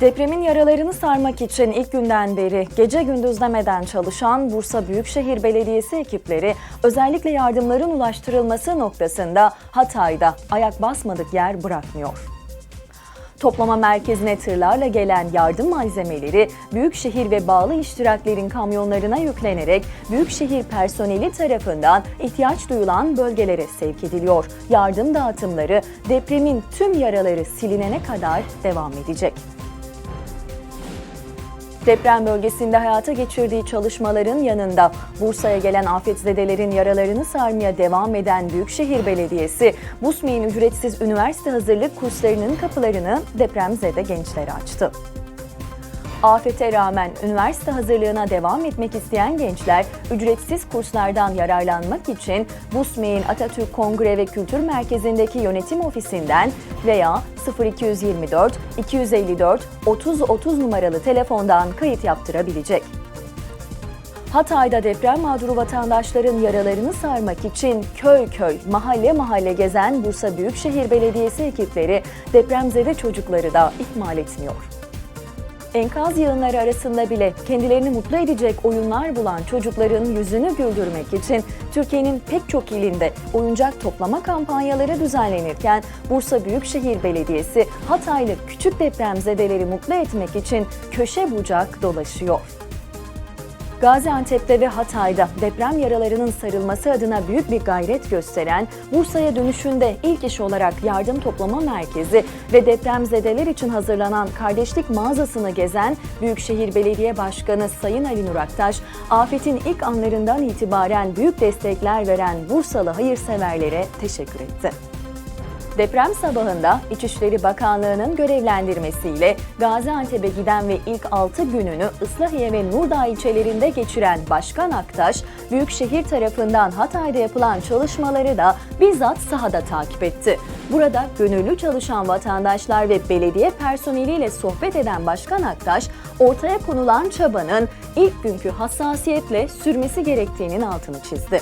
Depremin yaralarını sarmak için ilk günden beri gece gündüz demeden çalışan Bursa Büyükşehir Belediyesi ekipleri özellikle yardımların ulaştırılması noktasında Hatay'da ayak basmadık yer bırakmıyor. Toplama merkezine tırlarla gelen yardım malzemeleri Büyükşehir ve bağlı iştiraklerin kamyonlarına yüklenerek Büyükşehir personeli tarafından ihtiyaç duyulan bölgelere sevk ediliyor. Yardım dağıtımları depremin tüm yaraları silinene kadar devam edecek. Deprem bölgesinde hayata geçirdiği çalışmaların yanında Bursa'ya gelen afetzedelerin yaralarını sarmaya devam eden Büyükşehir Belediyesi, Busmi'nin ücretsiz üniversite hazırlık kurslarının kapılarını depremzede gençlere açtı. Afete rağmen üniversite hazırlığına devam etmek isteyen gençler ücretsiz kurslardan yararlanmak için Busmeyin Atatürk Kongre ve Kültür Merkezi'ndeki yönetim ofisinden veya 0224 254 30 30 numaralı telefondan kayıt yaptırabilecek. Hatay'da deprem mağduru vatandaşların yaralarını sarmak için köy köy, mahalle mahalle gezen Bursa Büyükşehir Belediyesi ekipleri depremzede çocukları da ihmal etmiyor. Enkaz yığınları arasında bile kendilerini mutlu edecek oyunlar bulan çocukların yüzünü güldürmek için Türkiye'nin pek çok ilinde oyuncak toplama kampanyaları düzenlenirken Bursa Büyükşehir Belediyesi Hataylı küçük depremzedeleri mutlu etmek için köşe bucak dolaşıyor. Gaziantep'te ve Hatay'da deprem yaralarının sarılması adına büyük bir gayret gösteren Bursa'ya dönüşünde ilk iş olarak yardım toplama merkezi ve depremzedeler için hazırlanan kardeşlik mağazasını gezen Büyükşehir Belediye Başkanı Sayın Ali Nur Aktaş, afetin ilk anlarından itibaren büyük destekler veren Bursalı hayırseverlere teşekkür etti. Deprem sabahında İçişleri Bakanlığı'nın görevlendirmesiyle Gaziantep'e giden ve ilk 6 gününü Islahiye ve Nurdağ ilçelerinde geçiren Başkan Aktaş, Büyükşehir tarafından Hatay'da yapılan çalışmaları da bizzat sahada takip etti. Burada gönüllü çalışan vatandaşlar ve belediye personeliyle sohbet eden Başkan Aktaş, ortaya konulan çabanın ilk günkü hassasiyetle sürmesi gerektiğinin altını çizdi.